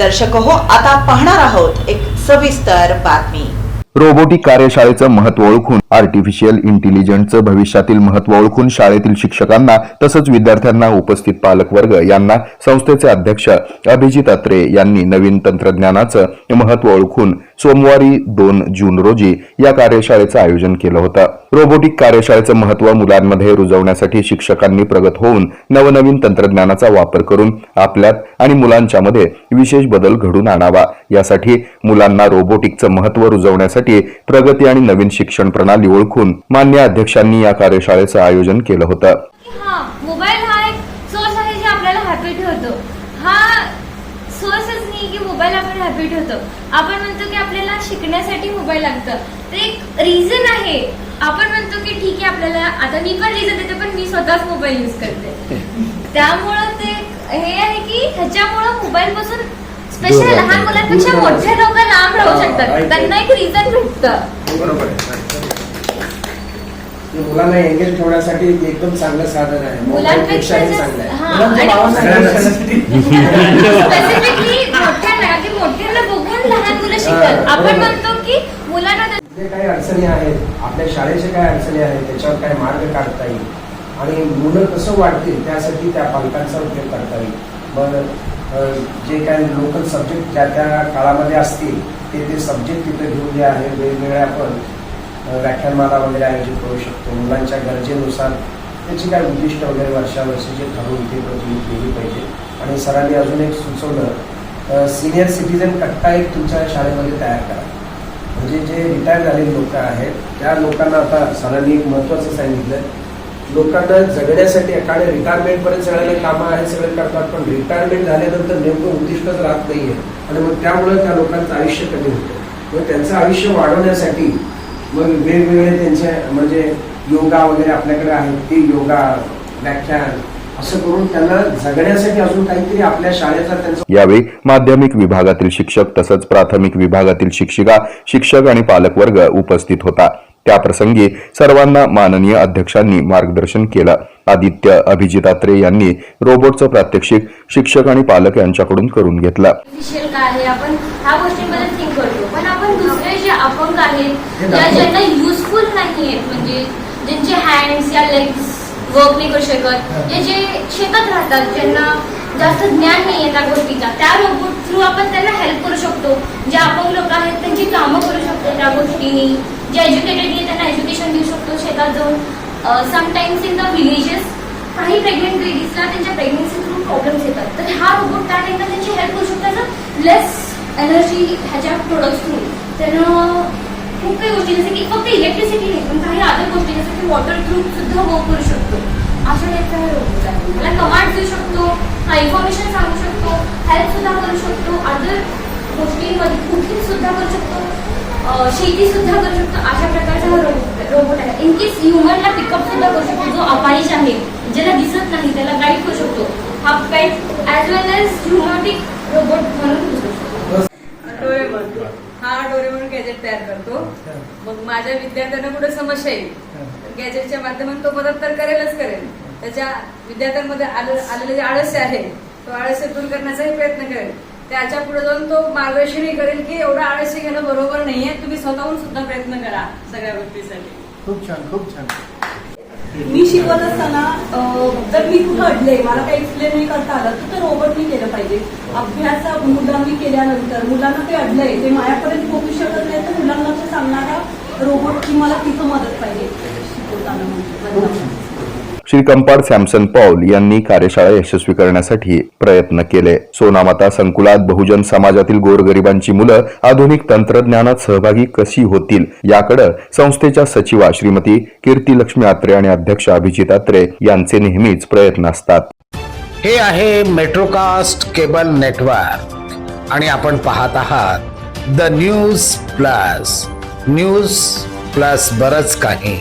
दर्शक हो आता पाहणार आहोत एक सविस्तर बातमी. रोबोटिक कार्यशाळेचं महत्त्व ओळखून आर्टिफिशियल इंटेलिजन्सचं भविष्यातील महत्त्व ओळखून शाळेतील शिक्षकांना तसंच विद्यार्थ्यांना उपस्थित पालकवर्ग यांना संस्थेचे अध्यक्ष अभिजित अत्रे यांनी नवीन तंत्रज्ञानाचं महत्त्व ओळखून सोमवारी दोन जून रोजी या कार्यशाळेचं आयोजन केलं होतं. रोबोटिक कार्यशाळेचं महत्त्व मुलांमध्ये रुजवण्यासाठी शिक्षकांनी प्रगत होऊन नवनवीन तंत्रज्ञानाचा वापर करून आपल्यात आणि मुलांच्यामध्ये विशेष बदल घडून आणावा. यासाठी मुलांना रोबोटिकचं महत्त्व रुजवण्यासाठी प्रगती आणि नवीन शिक्षण प्रणाली ओळखून मान्य अध्यक्षांनी या कार्यशाळेचं आयोजन केलं होतं. हा मोबाईल हा एक सोर्स आहे जे आपल्याला हॅपी ठेवतो. हा सोर्सच नाही की मोबाईल आपण हॅपी ठेवतो आपण म्हणतो की आपल्याला शिकण्यासाठी मोबाईल लागतं. ते एक रिझन आहे. आपण म्हणतो की ठीक आहे आपल्याला आता मी पण रिझन देते पण मी स्वतःच मोबाईल युज करते. त्यामुळं ते हे आहे की ह्याच्यामुळं मोबाईल पासून स्पेशल लहान मुलांपेक्षा मोठे लोक लांब राहू शकतात. त्यांना एक रिझन भेटतं. हे मुलांना एंगेज ठेवण्यासाठी एक एकदम चांगलं साधन आहे. मुलांपेक्षा चांगलं आहे. हा, हा, जे काही अडचणी आहेत आपल्या शाळेचे काय अडचणी आहेत त्याच्यावर काय मार्ग काढता येईल? आणि मुलं कसं वाढतील त्यासाठी त्या पालकांचा उपयोग करता येईल. मग जे काही लोकल सब्जेक्ट ज्या त्या काळामध्ये असतील ते ते सब्जेक्ट तिथे घेऊन जे आहे वेगवेगळ्या आपण व्याख्यानमाला वगैरे आयोजित करू शकतो. मुलांच्या गरजेनुसार त्याची काय उद्दिष्ट वगैरे वर्षावर्षी जे ठरवून ते तुम्ही केली पाहिजे. आणि सरांनी अजून एक सुचवलं सिनियर सिटीजन कट्टा एक तुमच्या शाळेमध्ये तयार करा. म्हणजे जे रिटायर झालेले लोक आहेत त्या लोकांना आता सरांनी एक महत्वाचं सांगितलं. लोकांना जगण्यासाठी एखाद्या रिटायरमेंटपर्यंत सगळ्यांना कामं आहेत सगळे करतात पण रिटायरमेंट झाल्यानंतर नेमकं उद्दिष्टच राहत नाही आहे आणि मग त्यामुळे त्या लोकांचं आयुष्य कमी होतं. मग त्यांचं आयुष्य वाढवण्यासाठी मग वेगवेगळे त्यांचे म्हणजे योगा वगैरे आपल्याकडे आहेत ते योगा व्याख्यान असं करून त्यांना जगण्यासाठी अजून काहीतरी आपल्या शाळेचा त्यांचा यावेळी माध्यमिक विभागातील शिक्षक तसंच प्राथमिक विभागातील शिक्षिका शिक्षक आणि पालकवर्ग उपस्थित होता. त्याप्रसंगी सर्वांना माननीय अध्यक्षांनी मार्गदर्शन केलं. आदित्य अभिजितात्रे यांनी रोबोटचं प्रात्यक्षिक शिक्षक आणि पालक यांच्याकडून करून घेतलं. जे अपंग आहेत हे या दाखव. ज्यांना युजफुल नाही आहेत म्हणजे ज्यांचे हँड्स या लेग्स वर्क नाही करू शकत जे जे शेतात राहतात ज्यांना जास्त ज्ञान नाही आहे त्या गोष्टीचा त्या रोबोट थ्रू आपण त्यांना हेल्प करू शकतो. जे अपंग लोक आहेत त्यांची कामं करू शकतो त्या गोष्टींनी. जे एज्युकेटेड नाही त्यांना एज्युकेशन देऊ शकतो शेतात जाऊन. समटाईम्स इन द विलेजेस काही प्रेग्नेंट लेडीजला त्यांच्या प्रेग्नेन्सी थ्रू प्रॉब्लेम्स येतात. तर हा रोबोट त्या टाइमला त्यांची हेल्प करू शकतो लेस एनर्जी ह्याच्या प्रोडक्ट्स थ्रू त्यानं खूप काही गोष्टी जसं की फक्त इलेक्ट्रिसिटी नाही पण काही अदर गोष्टी जसं की वॉटर थ्रू सुद्धा वर्क करू शकतो अशा टाईपचा हा रोबोट आहे मला कमांड देऊ शकतो हा इन्फॉर्मेशन सांगू शकतो हेल्प सुद्धा करू शकतो अदर गोष्टींमध्ये कुकिंग सुद्धा करू शकतो अं, शेती सुद्धा करू शकतो अशा प्रकारचा हा रोबोट रोबोट आहे इन केस ह्युमनला पिकअप सुद्धा करू शकतो जो अपाहिज आहे ज्याला दिसत नाही त्याला गाईड करू शकतो हा पेट ॲज वेल एज ह्युमॅटिक रोबोट म्हणून use करू शकतो डोरेमॉन हा डोरेमॉन गॅजेट तयार करतो. मग माझ्या विद्यार्थ्यांना पुढे समस्या येईल. गॅजेटच्या माध्यमातून तो मदत तर करेलच करेल. त्याच्या विद्यार्थ्यांमध्ये आलं आलेले जे आळस्य आहे तो आळस्य दूर करण्याचाही प्रयत्न करेल. त्याच्या पुढे जाऊन तो मार्गदर्शनही करेल की एवढा आळस्य घेणं बरोबर नाहीये. तुम्ही स्वतःहून सुद्धा प्रयत्न करा सगळ्या गोष्टीसाठी. खूप छान खूप छान. मी शिकवत असताना जर मी कुठं अडले मला काही एक्सप्लेन नाही करता आलं तर ते रोबोटनी केलं पाहिजे. अभ्यास मुलांनी केल्यानंतर मुलांना ते अडलंय ते माझ्यापर्यंत पोहोचू शकत नाही तर मुलांना ते सांगणारा रोबोटची मला तिथं मदत पाहिजे. शिकवताना म्हणजे. श्री कंपाड सॅमसन पॉल यांनी कार्यशाळा यशस्वी करण्यासाठी प्रयत्न केले. सोनामाता संकुलात बहुजन समाजातील गोरगरिबांची मुलं आधुनिक तंत्रज्ञानात सहभागी कशी होतील याकडे संस्थेच्या सचिवा श्रीमती कीर्ती लक्ष्मी आत्रे आणि अध्यक्ष अभिजित आत्रे यांचे नेहमीच प्रयत्न असतात. हे आहे मेट्रोकास्ट केबल नेटवर्क आणि आपण पाहत आहात the news plus. News plus बरच काही.